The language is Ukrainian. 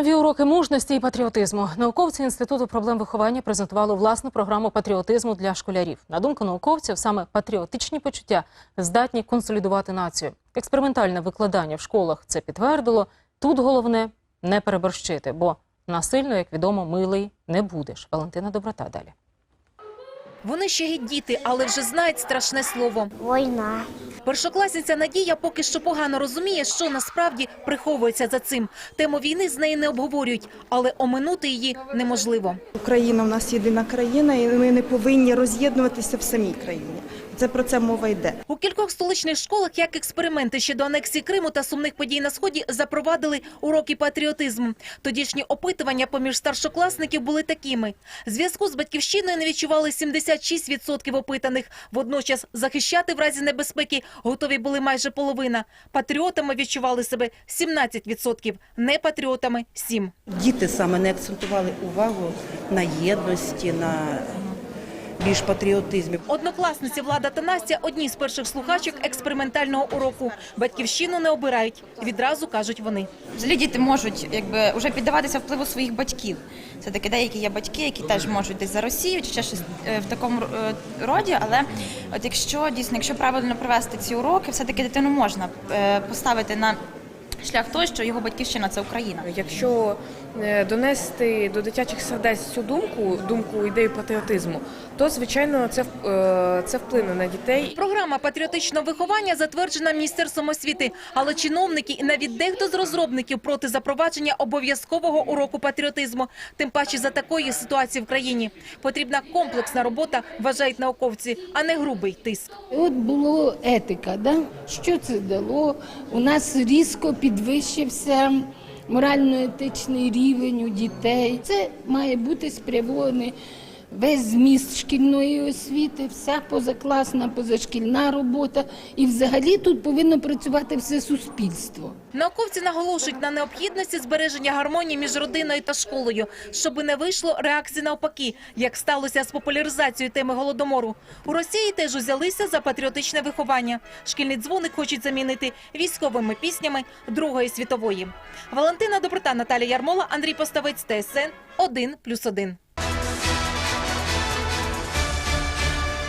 Нові уроки мужності і патріотизму. Науковці інституту проблем виховання презентували власну програму патріотизму для школярів. На думку науковців, саме патріотичні почуття здатні консолідувати націю. Експериментальне викладання в школах це підтвердило. Тут головне не переборщити, бо насильно, як відомо, милий не будеш. Валентина Доброта далі. Вони ще й діти, але вже знають страшне слово. Війна. Першокласниця Надія поки що погано розуміє, що насправді приховується за цим. Тему війни з нею не обговорюють, але оминути її неможливо. Україна в нас єдина країна, і ми не повинні роз'єднуватися в самій країні. Це про це мова йде. У кількох столичних школах, як експерименти ще до анексії Криму та сумних подій на сході, запровадили уроки патріотизму. Тодішні опитування поміж старшокласників були такими: зв'язку з батьківщиною не відчували 76% опитаних. Водночас захищати в разі небезпеки готові були майже половина. Патріотами відчували себе 17%, не патріотами 7%. Діти саме не акцентували увагу на єдності, на більш патріотизмі. Однокласниці Влада та Настя – одні з перших слухачок експериментального уроку. Батьківщину не обирають. Відразу кажуть вони. Взагалі діти можуть якби вже піддаватися впливу своїх батьків. Це таки деякі є батьки, які теж можуть десь за Росію чи ще щось е, в такому е, роді. Але от якщо дійсно, якщо правильно провести ці уроки, все таки дитину можна е, поставити на шлях той, що його батьківщина це Україна. Якщо донести до дитячих сердець цю думку, думку ідею патріотизму, то звичайно це в- е, це вплине на дітей Програма патріотичного виховання затверджена Міністерством освіти, але чиновники і навіть дехто з розробників проти запровадження обов'язкового уроку патріотизму. Тим паче за такої ситуації в країні потрібна комплексна робота, вважають науковці, а не грубий тиск. От було етика, да? що це дало? У нас різко підвищився морально-етичний рівень у дітей. Це має бути спрямований весь зміст шкільної освіти, вся позакласна, позашкільна робота. І взагалі тут повинно працювати все суспільство. Науковці наголошують на необхідності збереження гармонії між родиною та школою, щоб не вийшло реакції навпаки, як сталося з популяризацією теми голодомору. У Росії теж узялися за патріотичне виховання. Шкільний дзвоник хочуть замінити військовими піснями Другої світової. Валентина Доброта, Наталія Ярмола, Андрій Поставець, ТСН 1+,1.